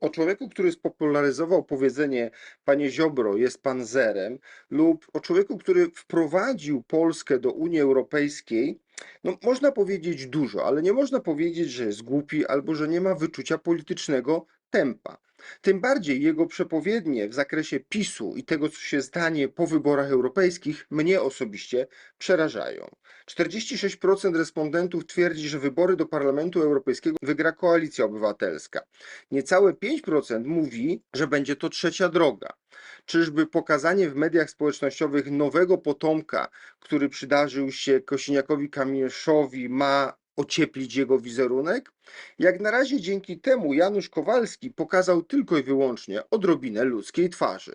O człowieku, który spopularyzował powiedzenie panie Ziobro, jest pan zerem, lub o człowieku, który wprowadził Polskę do Unii Europejskiej, no można powiedzieć dużo, ale nie można powiedzieć, że jest głupi albo że nie ma wyczucia politycznego tempa. Tym bardziej jego przepowiednie w zakresie PiSu i tego, co się stanie po wyborach europejskich, mnie osobiście przerażają. 46% respondentów twierdzi, że wybory do Parlamentu Europejskiego wygra koalicja obywatelska. Niecałe 5% mówi, że będzie to trzecia droga. Czyżby pokazanie w mediach społecznościowych nowego potomka, który przydarzył się Kosiniakowi Kamieszowi, ma ocieplić jego wizerunek? Jak na razie dzięki temu Janusz Kowalski pokazał tylko i wyłącznie odrobinę ludzkiej twarzy.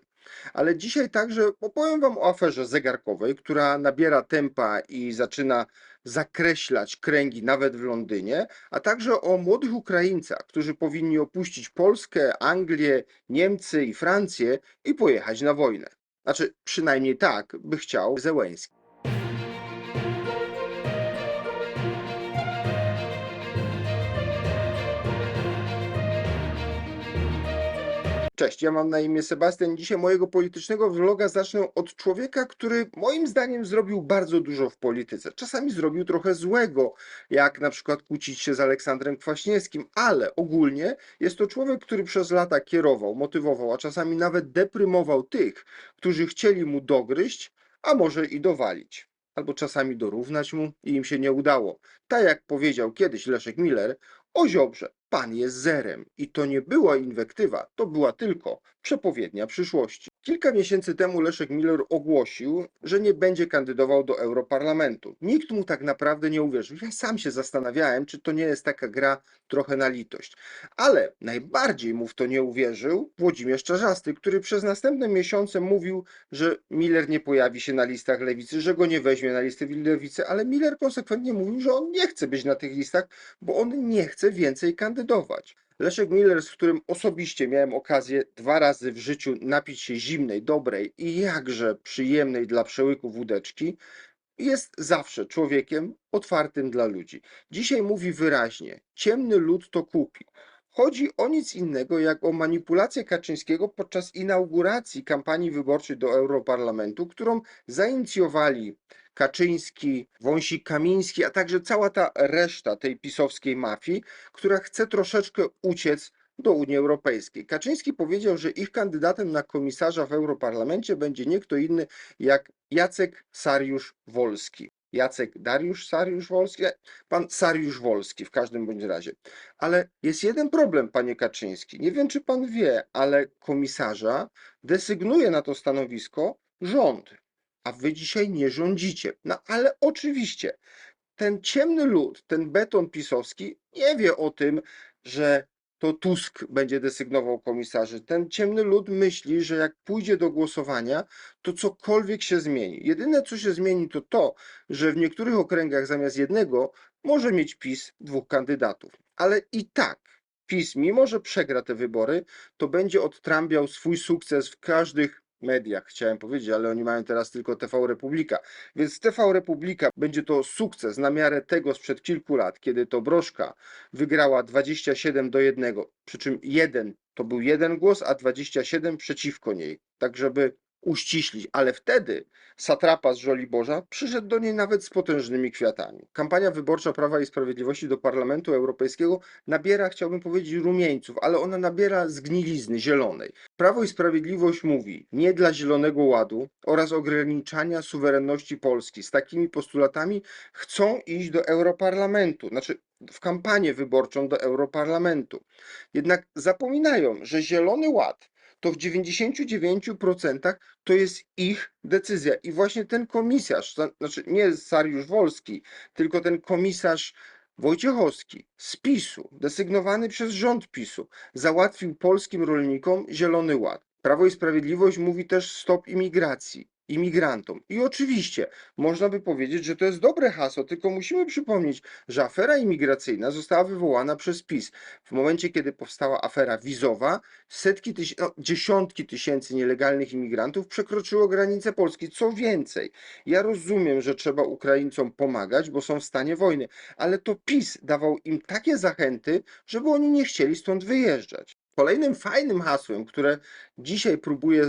Ale dzisiaj także opowiem Wam o aferze zegarkowej, która nabiera tempa i zaczyna zakreślać kręgi nawet w Londynie, a także o młodych Ukraińcach, którzy powinni opuścić Polskę, Anglię, Niemcy i Francję i pojechać na wojnę. Znaczy, przynajmniej tak by chciał Zełenski. Cześć, ja mam na imię Sebastian. Dzisiaj mojego politycznego vloga zacznę od człowieka, który moim zdaniem zrobił bardzo dużo w polityce. Czasami zrobił trochę złego, jak na przykład kłócić się z Aleksandrem Kwaśniewskim, ale ogólnie jest to człowiek, który przez lata kierował, motywował, a czasami nawet deprymował tych, którzy chcieli mu dogryźć, a może i dowalić. Albo czasami dorównać mu i im się nie udało. Tak jak powiedział kiedyś Leszek Miller o Ziobrze, pan jest zerem. I to nie była inwektywa, to była tylko przepowiednia przyszłości. Kilka miesięcy temu Leszek Miller ogłosił, że nie będzie kandydował do Europarlamentu. Nikt mu tak naprawdę nie uwierzył. Ja sam się zastanawiałem, czy to nie jest taka gra trochę na litość. Ale najbardziej mu w to nie uwierzył Włodzimierz Czarzasty, który przez następne miesiące mówił, że Miller nie pojawi się na listach lewicy, że go nie weźmie na listy lewicy, ale Miller konsekwentnie mówił, że on nie chce być na tych listach, bo on nie chce więcej kandydować. Leszek Miller, z którym osobiście miałem okazję dwa razy w życiu napić się zimnej, dobrej i jakże przyjemnej dla przełyku wódeczki, jest zawsze człowiekiem otwartym dla ludzi. Dzisiaj mówi wyraźnie: ciemny lud to kupi. Chodzi o nic innego jak o manipulację Kaczyńskiego podczas inauguracji kampanii wyborczej do Europarlamentu, którą zainicjowali Kaczyński, Wąsik Kamiński, a także cała ta reszta tej pisowskiej mafii, która chce troszeczkę uciec do Unii Europejskiej. Kaczyński powiedział, że ich kandydatem na komisarza w Europarlamencie będzie nie kto inny jak Jacek Sariusz Wolski. Jacek Dariusz Sariusz Wolski? Pan Sariusz Wolski w każdym bądź razie. Ale jest jeden problem, panie Kaczyński. Nie wiem, czy pan wie, ale komisarza desygnuje na to stanowisko rząd, a wy dzisiaj nie rządzicie. No ale oczywiście ten ciemny lud, ten beton pisowski nie wie o tym, że to Tusk będzie desygnował komisarzy. Ten ciemny lud myśli, że jak pójdzie do głosowania, to cokolwiek się zmieni. Jedyne, co się zmieni, to to, że w niektórych okręgach zamiast jednego może mieć PiS dwóch kandydatów. Ale i tak PiS, mimo że przegra te wybory, to będzie odtrambiał swój sukces w każdych mediach, chciałem powiedzieć, ale oni mają teraz tylko TV Republika. Więc TV Republika będzie to sukces na miarę tego sprzed kilku lat, kiedy to Broszka wygrała 27 do 1, przy czym jeden to był jeden głos, a 27 przeciwko niej. Tak, żeby uściślić, ale wtedy satrapa z Żoliborza przyszedł do niej nawet z potężnymi kwiatami. Kampania wyborcza Prawa i Sprawiedliwości do Parlamentu Europejskiego nabiera, chciałbym powiedzieć, rumieńców, ale ona nabiera zgnilizny zielonej. Prawo i Sprawiedliwość mówi nie dla Zielonego Ładu oraz ograniczania suwerenności Polski. Z takimi postulatami chcą iść do Europarlamentu, znaczy w kampanię wyborczą do Europarlamentu. Jednak zapominają, że Zielony Ład to w 99% to jest ich decyzja. I właśnie ten komisarz, to znaczy nie Sariusz Wolski, tylko ten komisarz Wojciechowski z PiSu, desygnowany przez rząd PiSu, załatwił polskim rolnikom Zielony Ład. Prawo i Sprawiedliwość mówi też stop imigracji imigrantom. I oczywiście można by powiedzieć, że to jest dobre hasło, tylko musimy przypomnieć, że afera imigracyjna została wywołana przez PiS. W momencie, kiedy powstała afera wizowa, setki tyś no, dziesiątki tysięcy nielegalnych imigrantów przekroczyło granicę Polski. Co więcej, ja rozumiem, że trzeba Ukraińcom pomagać, bo są w stanie wojny, ale to PiS dawał im takie zachęty, żeby oni nie chcieli stąd wyjeżdżać. Kolejnym fajnym hasłem, które dzisiaj próbuje,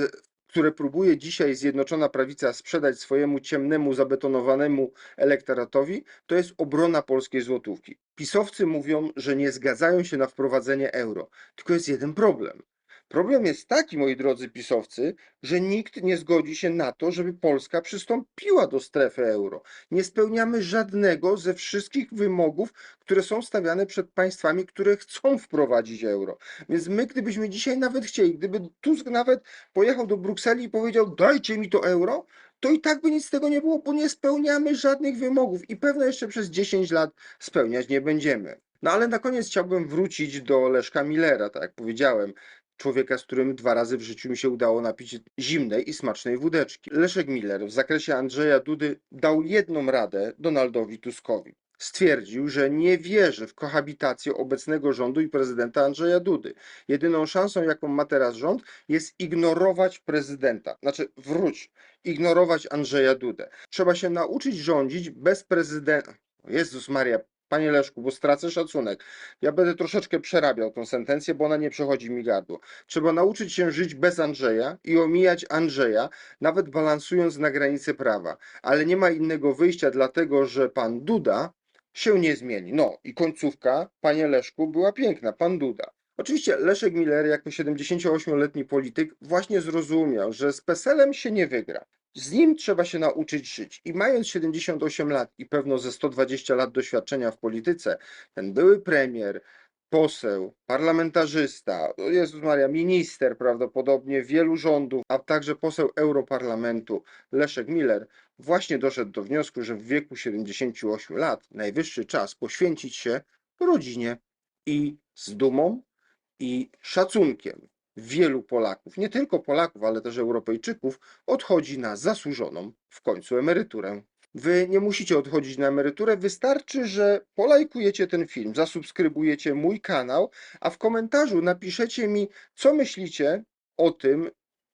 które próbuje dzisiaj Zjednoczona Prawica sprzedać swojemu ciemnemu, zabetonowanemu elektoratowi, to jest obrona polskiej złotówki. Pisowcy mówią, że nie zgadzają się na wprowadzenie euro. Tylko jest jeden problem. Problem jest taki, moi drodzy pisowcy, że nikt nie zgodzi się na to, żeby Polska przystąpiła do strefy euro. Nie spełniamy żadnego ze wszystkich wymogów, które są stawiane przed państwami, które chcą wprowadzić euro. Więc my, gdybyśmy dzisiaj nawet chcieli, gdyby Tusk nawet pojechał do Brukseli i powiedział: Dajcie mi to euro, to i tak by nic z tego nie było, bo nie spełniamy żadnych wymogów i pewno jeszcze przez 10 lat spełniać nie będziemy. No ale na koniec chciałbym wrócić do Leszka Millera, tak jak powiedziałem człowieka, z którym dwa razy w życiu mi się udało napić zimnej i smacznej wódeczki. Leszek Miller w zakresie Andrzeja Dudy dał jedną radę Donaldowi Tuskowi. Stwierdził, że nie wierzy w kohabitację obecnego rządu i prezydenta Andrzeja Dudy. Jedyną szansą, jaką ma teraz rząd, jest ignorować prezydenta. Znaczy, wróć, ignorować Andrzeja Dudę. Trzeba się nauczyć rządzić bez prezydenta. Jezus Maria, Panie Leszku, bo stracę szacunek. Ja będę troszeczkę przerabiał tą sentencję, bo ona nie przechodzi mi gardło. Trzeba nauczyć się żyć bez Andrzeja i omijać Andrzeja, nawet balansując na granicy prawa. Ale nie ma innego wyjścia, dlatego że pan Duda się nie zmieni. No i końcówka, panie Leszku, była piękna, pan Duda. Oczywiście Leszek Miller jako 78-letni polityk właśnie zrozumiał, że z PESEL-em się nie wygra. Z nim trzeba się nauczyć żyć. I mając 78 lat i pewno ze 120 lat doświadczenia w polityce, ten były premier, poseł, parlamentarzysta, Jezus Maria, minister prawdopodobnie wielu rządów, a także poseł Europarlamentu Leszek Miller właśnie doszedł do wniosku, że w wieku 78 lat najwyższy czas poświęcić się rodzinie i z dumą i szacunkiem wielu Polaków, nie tylko Polaków, ale też Europejczyków, odchodzi na zasłużoną w końcu emeryturę. Wy nie musicie odchodzić na emeryturę, wystarczy, że polajkujecie ten film, zasubskrybujecie mój kanał, a w komentarzu napiszecie mi, co myślicie o tym,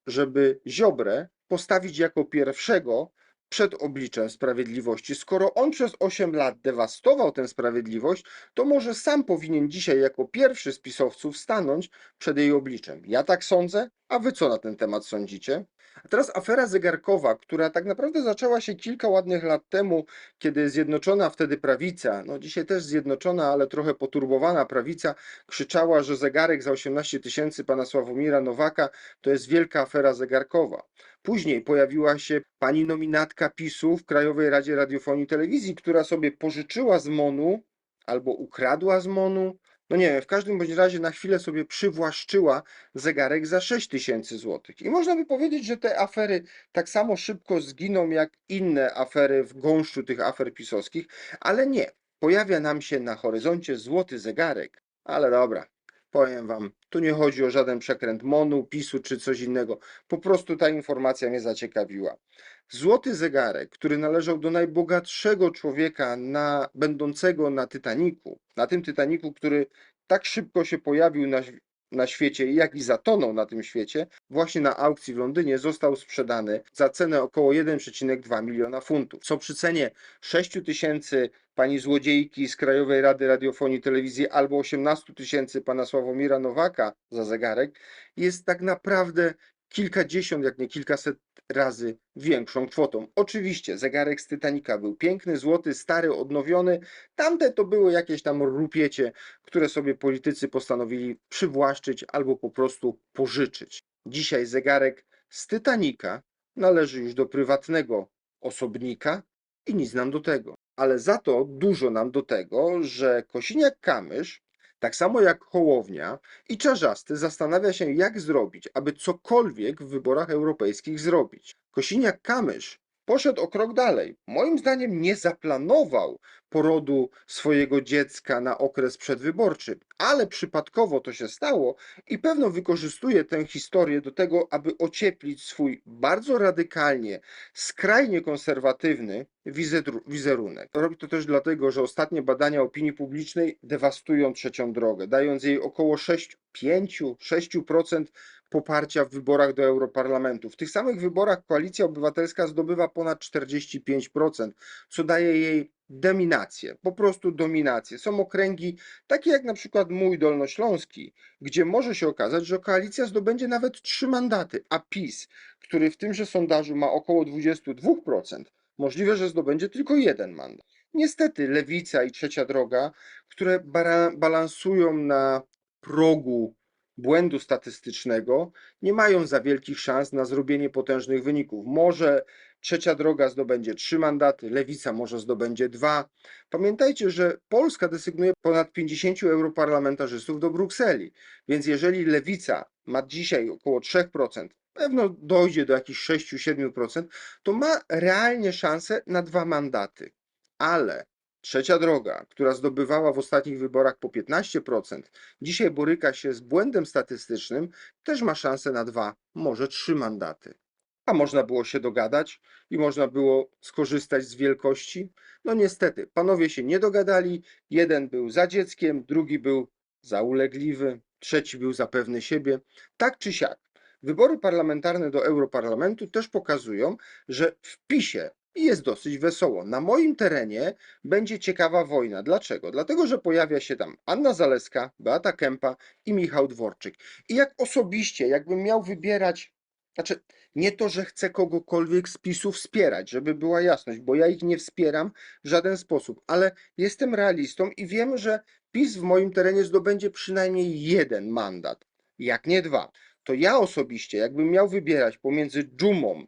żeby Ziobrę postawić jako pierwszego przed obliczem sprawiedliwości. Skoro on przez 8 lat dewastował tę sprawiedliwość, to może sam powinien dzisiaj jako pierwszy z pisowców stanąć przed jej obliczem. Ja tak sądzę, a wy co na ten temat sądzicie? A teraz afera zegarkowa, która tak naprawdę zaczęła się kilka ładnych lat temu, kiedy zjednoczona wtedy prawica, no dzisiaj też zjednoczona, ale trochę poturbowana prawica, krzyczała, że zegarek za 18 tysięcy pana Sławomira Nowaka to jest wielka afera zegarkowa. Później pojawiła się pani nominatka PiSu w Krajowej Radzie Radiofonii i Telewizji, która sobie pożyczyła z MONU albo ukradła z MONU. No nie wiem, w każdym bądź razie na chwilę sobie przywłaszczyła zegarek za 6 tysięcy złotych. I można by powiedzieć, że te afery tak samo szybko zginą jak inne afery w gąszczu tych afer pisowskich, ale nie. Pojawia nam się na horyzoncie złoty zegarek. Ale dobra, powiem wam, tu nie chodzi o żaden przekręt MONU, PiSu czy coś innego. Po prostu ta informacja mnie zaciekawiła. Złoty zegarek, który należał do najbogatszego człowieka na, będącego na Titaniku, na tym Titaniku, który tak szybko się pojawił na, na świecie, jak i zatonął na tym świecie, właśnie na aukcji w Londynie został sprzedany za cenę około 1,2 miliona funtów, co przy cenie 6 tysięcy pani złodziejki z Krajowej Rady Radiofonii i Telewizji albo 18 tysięcy pana Sławomira Nowaka za zegarek jest tak naprawdę kilkadziesiąt, jak nie kilkaset razy większą kwotą. Oczywiście zegarek z Titanica był piękny, złoty, stary, odnowiony. Tamte to były jakieś tam rupiecie, które sobie politycy postanowili przywłaszczyć albo po prostu pożyczyć. Dzisiaj zegarek z Titanica należy już do prywatnego osobnika i nic nam do tego. Ale za to dużo nam do tego, że Kosiniak-Kamysz tak samo jak Hołownia i Czarzasty zastanawia się, jak zrobić, aby cokolwiek w wyborach europejskich zrobić. Kosiniak-Kamysz poszedł o krok dalej. Moim zdaniem nie zaplanował porodu swojego dziecka na okres przedwyborczy, ale przypadkowo to się stało i pewno wykorzystuje tę historię do tego, aby ocieplić swój bardzo radykalnie, skrajnie konserwatywny wizerunek. Robi to też dlatego, że ostatnie badania opinii publicznej dewastują trzecią drogę, dając jej około 6, 5, 6% poparcia w wyborach do Europarlamentu. W tych samych wyborach Koalicja Obywatelska zdobywa ponad 45%, co daje jej dominację, po prostu dominację. Są okręgi takie jak na przykład mój Dolnośląski, gdzie może się okazać, że koalicja zdobędzie nawet trzy mandaty, a PiS, który w tymże sondażu ma około 22%, możliwe, że zdobędzie tylko jeden mandat. Niestety Lewica i Trzecia Droga, które balansują na progu błędu statystycznego, nie mają za wielkich szans na zrobienie potężnych wyników. Może Trzecia Droga zdobędzie trzy mandaty, Lewica może zdobędzie dwa. Pamiętajcie, że Polska desygnuje ponad 50 europarlamentarzystów do Brukseli, więc jeżeli Lewica ma dzisiaj około 3%, pewno dojdzie do jakichś 6-7%, to ma realnie szansę na dwa mandaty. Ale Trzecia droga, która zdobywała w ostatnich wyborach po 15%, dzisiaj boryka się z błędem statystycznym, też ma szansę na dwa, może trzy mandaty. A można było się dogadać i można było skorzystać z wielkości. No niestety, panowie się nie dogadali. Jeden był za dzieckiem, drugi był za ulegliwy, trzeci był za pewny siebie. Tak czy siak, wybory parlamentarne do Europarlamentu też pokazują, że w PiSie jest dosyć wesoło. Na moim terenie będzie ciekawa wojna. Dlaczego? Dlatego, że pojawia się tam Anna Zaleska, Beata Kępa i Michał Dworczyk. I jak osobiście, jakbym miał wybierać, znaczy nie to, że chcę kogokolwiek z PiSu wspierać, żeby była jasność, bo ja ich nie wspieram w żaden sposób, ale jestem realistą i wiem, że PiS w moim terenie zdobędzie przynajmniej jeden mandat, jak nie dwa. To ja osobiście, jakbym miał wybierać pomiędzy dżumą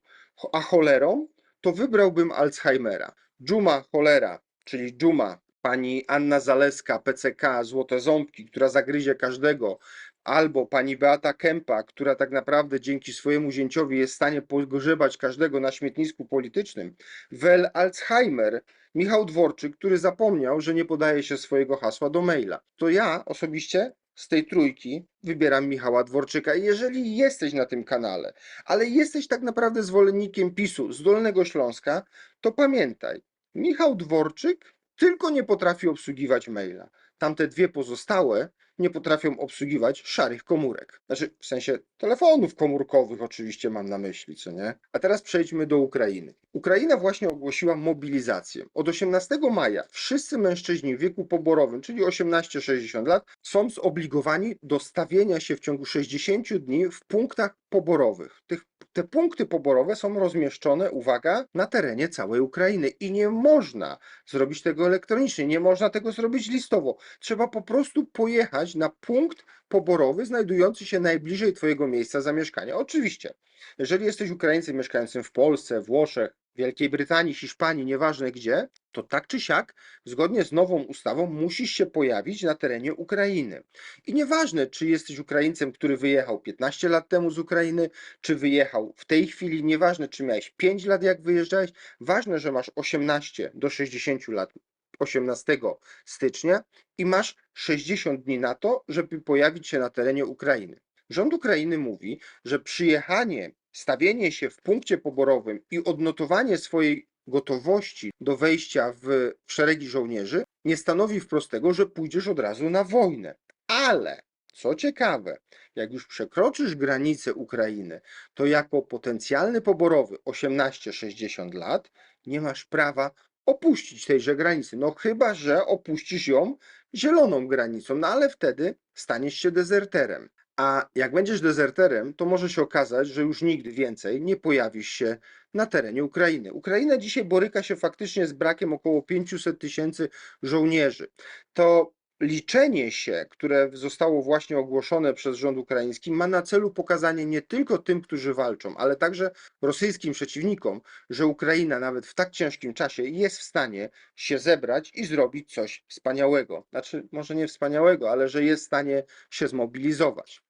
a cholerą, to wybrałbym Alzheimera. Dżuma cholera, czyli dżuma pani Anna Zaleska, PCK, Złote Ząbki, która zagryzie każdego, albo pani Beata Kępa, która tak naprawdę dzięki swojemu zięciowi jest w stanie pogrzebać każdego na śmietnisku politycznym, Wel Alzheimer, Michał Dworczyk, który zapomniał, że nie podaje się swojego hasła do maila. To ja osobiście z tej trójki wybieram Michała Dworczyka. Jeżeli jesteś na tym kanale, ale jesteś tak naprawdę zwolennikiem PiSu z Dolnego Śląska, to pamiętaj, Michał Dworczyk tylko nie potrafi obsługiwać maila. Tamte dwie pozostałe nie potrafią obsługiwać szarych komórek. Znaczy, w sensie telefonów komórkowych oczywiście mam na myśli, co nie? A teraz przejdźmy do Ukrainy. Ukraina właśnie ogłosiła mobilizację. Od 18 maja wszyscy mężczyźni w wieku poborowym, czyli 18-60 lat, są zobligowani do stawienia się w ciągu 60 dni w punktach poborowych. Tych, te punkty poborowe są rozmieszczone, uwaga, na terenie całej Ukrainy i nie można zrobić tego elektronicznie, nie można tego zrobić listowo. Trzeba po prostu pojechać na punkt poborowy znajdujący się najbliżej Twojego miejsca zamieszkania. Oczywiście, jeżeli jesteś Ukraińcem mieszkającym w Polsce, Włoszech, Wielkiej Brytanii, Hiszpanii, nieważne gdzie, to tak czy siak, zgodnie z nową ustawą, musisz się pojawić na terenie Ukrainy. I nieważne, czy jesteś Ukraińcem, który wyjechał 15 lat temu z Ukrainy, czy wyjechał w tej chwili, nieważne, czy miałeś 5 lat, jak wyjeżdżałeś, ważne, że masz 18 do 60 lat 18 stycznia i masz 60 dni na to, żeby pojawić się na terenie Ukrainy. Rząd Ukrainy mówi, że przyjechanie, stawienie się w punkcie poborowym i odnotowanie swojej gotowości do wejścia w szeregi żołnierzy nie stanowi wprost tego, że pójdziesz od razu na wojnę. Ale co ciekawe, jak już przekroczysz granicę Ukrainy, to jako potencjalny poborowy 18-60 lat nie masz prawa opuścić tejże granicy. No chyba, że opuścisz ją zieloną granicą, no ale wtedy staniesz się dezerterem. A jak będziesz dezerterem, to może się okazać, że już nigdy więcej nie pojawisz się na terenie Ukrainy. Ukraina dzisiaj boryka się faktycznie z brakiem około 500 tysięcy żołnierzy. To liczenie się, które zostało właśnie ogłoszone przez rząd ukraiński, ma na celu pokazanie nie tylko tym, którzy walczą, ale także rosyjskim przeciwnikom, że Ukraina nawet w tak ciężkim czasie jest w stanie się zebrać i zrobić coś wspaniałego. Znaczy, może nie wspaniałego, ale że jest w stanie się zmobilizować.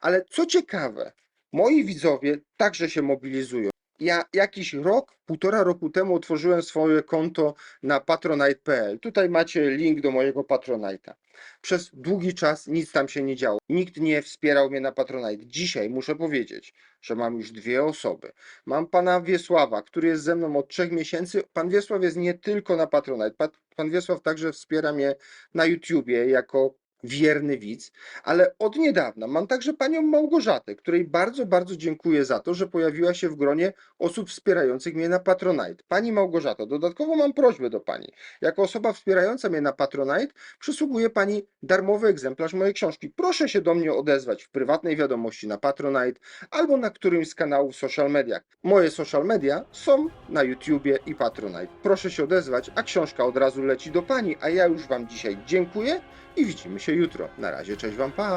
Ale co ciekawe, moi widzowie także się mobilizują. Ja jakiś rok, półtora roku temu otworzyłem swoje konto na patronite.pl. Tutaj macie link do mojego Patronite'a. Przez długi czas nic tam się nie działo. Nikt nie wspierał mnie na Patronite. Dzisiaj muszę powiedzieć, że mam już dwie osoby. Mam pana Wiesława, który jest ze mną od trzech miesięcy. Pan Wiesław jest nie tylko na Patronite. Pat- Pan Wiesław także wspiera mnie na YouTubie jako wierny widz, ale od niedawna mam także panią Małgorzatę, której bardzo, bardzo dziękuję za to, że pojawiła się w gronie osób wspierających mnie na Patronite. Pani Małgorzato, dodatkowo mam prośbę do pani. Jako osoba wspierająca mnie na Patronite przysługuje pani darmowy egzemplarz mojej książki. Proszę się do mnie odezwać w prywatnej wiadomości na Patronite albo na którymś z kanałów social mediach. Moje social media są na YouTubie i Patronite. Proszę się odezwać, a książka od razu leci do pani, a ja już wam dzisiaj dziękuję i widzimy się jutro. Na razie, cześć wam, pa!